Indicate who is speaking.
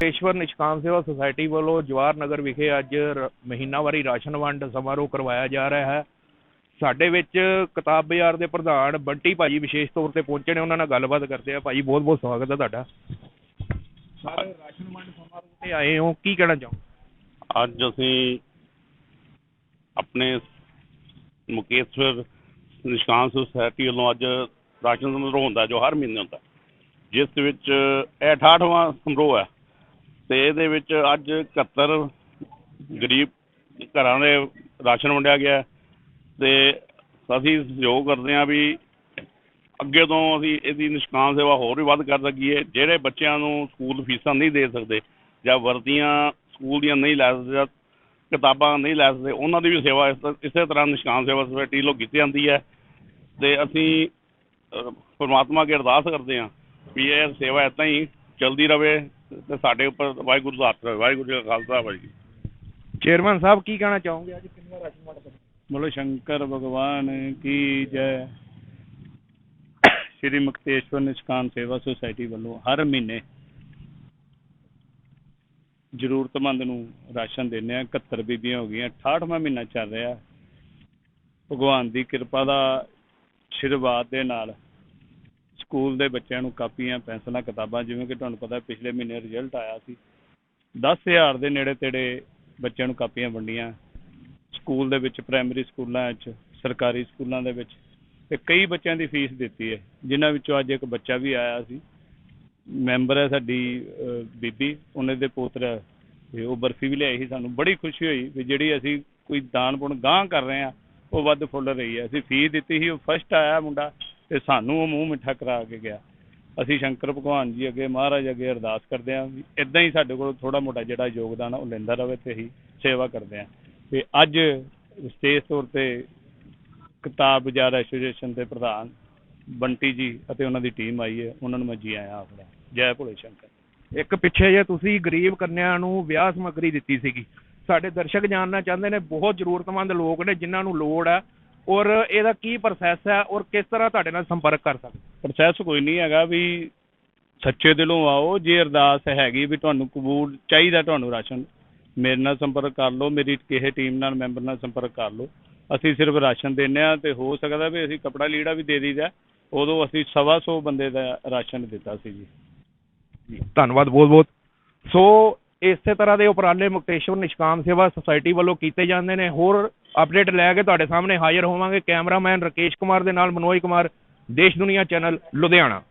Speaker 1: ਪੇਸ਼ਵਰ ਨਿਸ਼ਕਾਮ ਸੇਵਾ ਸੁਸਾਇਟੀ ਵੱਲੋਂ ਜਵਾਹਰ ਨਗਰ ਵਿਖੇ ਅੱਜ ਰ- ਮਹੀਨਾਵਾਰੀ ਰਾਸ਼ਨ ਵੰਡ ਸਮਾਰੋਹ ਕਰਵਾਇਆ ਜਾ ਰਿਹਾ ਹੈ। ਸਾਡੇ ਵਿੱਚ ਕਿਤਾਬ ਬਾਜ਼ਾਰ ਦੇ ਪ੍ਰਧਾਨ ਬੰਟੀ ਭਾਜੀ ਵਿਸ਼ੇਸ਼ ਤੌਰ ਤੇ ਪਹੁੰਚੇ ਨੇ, ਉਹਨਾਂ ਨਾਲ ਗੱਲਬਾਤ ਕਰਦੇ ਆ ਭਾਜੀ, ਬਹੁਤ ਬਹੁਤ ਸਵਾਗਤ ਹੈ ਤੁਹਾਡਾ। ਸਰ ਰਾਸ਼ਨ ਵੰਡ ਸਮਾਰੋਹ ਤੇ ਆਏ ਹੋ, ਕੀ ਕਹਿਣਾ ਚਾਹੋ
Speaker 2: ਅੱਜ ਅਸੀਂ ਆਪਣੇ ਮੁਕੇਸ਼ਵਰ ਨਿਸ਼ਕਾਨ ਸੁਸਾਇਟੀ ਵੱਲੋਂ ਅੱਜ ਰਾਸ਼ਨ ਸਮਾਰੋਹ ਹੁੰਦਾ ਜੋ ਹਰ ਮਹੀਨੇ ਹੁੰਦਾ। ਜਿਸ ਵਿੱਚ ਇਹ 68ਵਾਂ ਸਮਾਰੋਹ ਹੈ। ਤੇ ਇਹਦੇ ਵਿੱਚ ਅੱਜ 71 ਗਰੀਬ ਘਰਾਂ ਦੇ ਰਾਸ਼ਨ ਵੰਡਿਆ ਗਿਆ ਹੈ ਤੇ ਅਸੀਂ ਸਹਿਯੋਗ ਕਰਦੇ ਹਾਂ ਵੀ ਅੱਗੇ ਤੋਂ ਅਸੀਂ ਇਹਦੀ ਨਿਸ਼ਕਾਮ ਸੇਵਾ ਹੋਰ ਵੀ ਵੱਧ ਕਰ ਸਕੀਏ, ਜਿਹੜੇ ਬੱਚਿਆਂ ਨੂੰ ਸਕੂਲ ਫੀਸਾਂ ਨਹੀਂ ਦੇ ਸਕਦੇ ਜਾਂ ਵਰਦੀਆਂ ਸਕੂਲ ਦੀਆਂ ਨਹੀਂ ਲੈ ਸਕਦੇ ਕਿਤਾਬਾਂ ਨਹੀਂ ਲੈ ਸਕਦੇ, ਉਹਨਾਂ ਦੀ ਵੀ ਸੇਵਾ ਇਸ- ਇਸੇ ਤਰ੍ਹਾਂ ਨਿਸ਼ਕਾਮ ਸੇਵਾ ਸੁਸਾਇਟੀ ਵੱਲੋਂ ਕੀਤੀ ਜਾਂਦੀ ਹੈ ਤੇ ਅਸੀਂ ਪਰਮਾਤਮਾ ਅੱਗੇ ਅਰਦਾਸ ਕਰਦੇ ਹਾਂ ਵੀ ਇਹ ਸੇਵਾ ਏਦਾਂ ਹੀ ਚਲਦੀ ਰਵੇ ਤੇ ਸਾਡੇ ਉੱਪਰ ਵਾਹਿਗੁਰੂ ਦਾ ਹੱਥ ਵਾਹਿਗੁਰੂ ਦਾ ਖਾਲਸਾ ਵਾਹਿਗੁਰੂ
Speaker 1: ਚੇਅਰਮੈਨ ਸਾਹਿਬ ਕੀ ਕਹਿਣਾ ਚਾਹੋਗੇ? ਅੱਜ ਕਿੰਨਾ ਰਾਸ਼ਨ ਵੰਡ
Speaker 3: ਬੋਲੋ ਸ਼ੰਕਰ ਭਗਵਾਨ ਕੀ ਜੈ। ਸ਼੍ਰੀ ਮੁਕਤੇਸ਼ਵਰ ਨਿਸ਼ਕਾਮ ਸੇਵਾ ਸੁਸਾਇਟੀ ਵੱਲੋਂ ਹਰ ਮਹੀਨੇ ਜ਼ਰੂਰਤਮੰਦ ਨੂੰ ਰਾਸ਼ਨ ਦਿੰਦੇ ਆ 71 ਬੀਬੀਆਂ ਹੋ ਗਈਆਂ 68ਵਾਂ ਮਹੀਨਾ ਚੱਲ ਰਿਹਾ। ਭਗਵਾਨ ਦੀ ਕਿਰਪਾ ਦਾ ਸ਼ਿਰਵਾਦ ਦੇ ਨਾਲ ਸਕੂਲ ਦੇ ਬੱਚਿਆਂ ਨੂੰ ਕਾਪੀਆਂ, ਪੈਨਸਲਾਂ, ਕਿਤਾਬਾਂ, ਜਿਵੇਂ ਕਿ ਤੁਹਾਨੂੰ ਪਤਾ ਪਿਛਲੇ ਮਹੀਨੇ ਰਿਜ਼ਲਟ ਆਇਆ ਸੀ। 10000 ਦੇ ਨੇੜੇ ਤੇੜੇ ਬੱਚਿਆਂ ਨੂੰ ਕਾਪੀਆਂ ਵੰਡੀਆਂ। ਸਕੂਲ ਦੇ ਵਿੱਚ, ਪ੍ਰਾਇਮਰੀ ਸਕੂਲਾਂ ਵਿੱਚ, ਸਰਕਾਰੀ ਸਕੂਲਾਂ ਦੇ ਵਿੱਚ ਤੇ ਕਈ ਬੱਚਿਆਂ ਦੀ ਫੀਸ ਦਿੱਤੀ ਹੈ, ਜਿਨ੍ਹਾਂ ਵਿੱਚੋਂ ਅੱਜ ਇੱਕ ਬੱਚਾ ਵੀ ਆਇਆ ਸੀ। ਮੈਂਬਰ ਹੈ ਸਾਡੀ ਬੀਬੀ, ਉਹਨੇ ਦੇ ਪੋਤਰਾ ਤੇ ਉਹ ਬਰਫੀ ਵੀ ਲਿਆਈ ਸੀ ਸਾਨੂੰ। ਬੜੀ ਖੁਸ਼ੀ ਹੋਈ ਵੀ ਜਿਹੜੀ ਅਸੀਂ ਕੋਈ ਦਾਨ ਪੁਣ ਗਾਂ ਕਰ ਰਹੇ ਆ ਉਹ ਵੱਧ ਫੁੱਲ ਰਹੀ ਹੈ। ਅਸੀਂ ਫੀਸ ਦਿੱਤੀ ਸੀ, ਉਹ ਫਸਟ ਆਇਆ ਮੁੰਡਾ। ਤੇ ਸਾਨੂੰ ਉਹ ਮੂੰਹ ਮਿੱਠਾ ਕਰਾ ਕੇ ਗਿਆ। ਅਸੀਂ ਸ਼ੰਕਰ ਭਗਵਾਨ ਜੀ ਅੱਗੇ, ਮਹਾਰਾਜ ਅੱਗੇ ਅਰਦਾਸ ਕਰਦੇ ਹਾਂ ਵੀ ਇਦਾਂ ਹੀ ਸਾਡੇ ਕੋਲ ਥੋੜਾ ਮੋਟਾ ਜਿਹੜਾ ਯੋਗਦਾਨ ਆ, ਉਹ ਲੈਂਦਾ ਰਵੇ ਤੇ ਅਸੀਂ ਸੇਵਾ ਕਰਦੇ ਹਾਂ ਤੇ ਅੱਜ ਵਿਸ਼ੇਸ਼ ਤੌਰ ਤੇ ਕਿਤਾਬ ਬਾਜ਼ਾਰ ਐਸੋਸੀਏਸ਼ਨ ਦੇ ਪ੍ਰਧਾਨ ਬੰਟੀ ਜੀ ਅਤੇ ਉਹਨਾਂ ਦੀ ਟੀਮ ਆਈ ਹੈ, ਉਹਨਾਂ ਨੂੰ ਮੈਂ ਜੀ ਆਇਆਂ ਆਖਦਾ ਜੈ ਭੋਲੇ ਸ਼ੰਕਰ।
Speaker 1: ਇੱਕ ਪਿੱਛੇ ਜੇ ਤੁਸੀਂ ਗਰੀਬ ਕੰਨਿਆਂ ਨੂੰ ਵਿਆਹ ਸਮੱਗਰੀ ਦਿੱਤੀ ਸੀਗੀ, ਸਾਡੇ ਦਰਸ਼ਕ ਜਾਣਨਾ ਚਾਹੁੰਦੇ ਨੇ, ਬਹੁਤ ਜ਼ਰੂਰਤਮੰਦ ਲੋਕ ਨੇ ਜਿਨ੍ਹਾਂ ਨੂੰ ਲੋੜ ਹੈ ਔਰ ਇਹਦਾ ਕੀ ਪ੍ਰੋਸੈਸ ਹੈ ਔਰ ਕਿਸ ਤਰ੍ਹਾਂ ਤੁਹਾਡੇ ਨਾਲ ਸੰਪਰਕ ਕਰ ਸਕਦੇ?
Speaker 3: ਪ੍ਰੋਸੈਸ ਕੋਈ ਨਹੀਂ ਹੈਗਾ ਵੀ ਸੱਚੇ ਦਿਲੋਂ ਆਓ ਜੇ ਅਰਦਾਸ ਹੈਗੀ ਵੀ ਤੁਹਾਨੂੰ ਕਬੂਲ ਚਾਹੀਦਾ ਤੁਹਾਨੂੰ ਰਾਸ਼ਨ ਮੇਰੇ ਨਾਲ ਸੰਪਰਕ ਕਰ ਲਓ ਮੇਰੀ ਕਿਸੇ ਟੀਮ ਨਾਲ ਮੈਂਬਰ ਨਾਲ ਸੰਪਰਕ ਕਰ ਲਓ। ਅਸੀਂ ਸਿਰਫ ਰਾਸ਼ਨ ਦਿੰਦੇ ਆ ਤੇ ਹੋ ਸਕਦਾ ਵੀ ਅਸੀਂ ਕਪੜਾ ਲੀੜਾ ਵੀ ਦੇ ਦਈਦਾ ਉਦੋਂ ਅਸੀਂ ਸਵਾ ਸੌ ਬੰਦੇ ਦਾ ਰਾਸ਼ਨ ਦਿੱਤਾ ਸੀ ਜੀ।
Speaker 1: ਧੰਨਵਾਦ ਬਹੁਤ ਬਹੁਤ। ਸੋ ਇਸੇ ਤਰ੍ਹਾਂ ਦੇ ਉਪਰਾਲੇ ਮੁਕਤੇਸ਼ਵਰ ਨਿਸ਼ਕਾਮ ਸੇਵਾ ਸੁਸਾਇਟੀ ਵੱਲੋਂ ਕੀਤੇ ਜਾਂਦੇ ਨੇ। ਹੋਰ ਅਪਡੇਟ ਲੈ ਕੇ ਤੁਹਾਡੇ ਸਾਹਮਣੇ ਹਾਜ਼ਰ ਹੋਵਾਂਗੇ ਕੈਮਰਾਮੈਨ ਰਕੇਸ਼ ਕੁਮਾਰ ਦੇ ਨਾਲ ਮਨੋਜ ਕੁਮਾਰ, ਦੇਸ਼ ਦੁਨੀਆ ਚੈਨਲ, ਲੁਧਿਆਣਾ।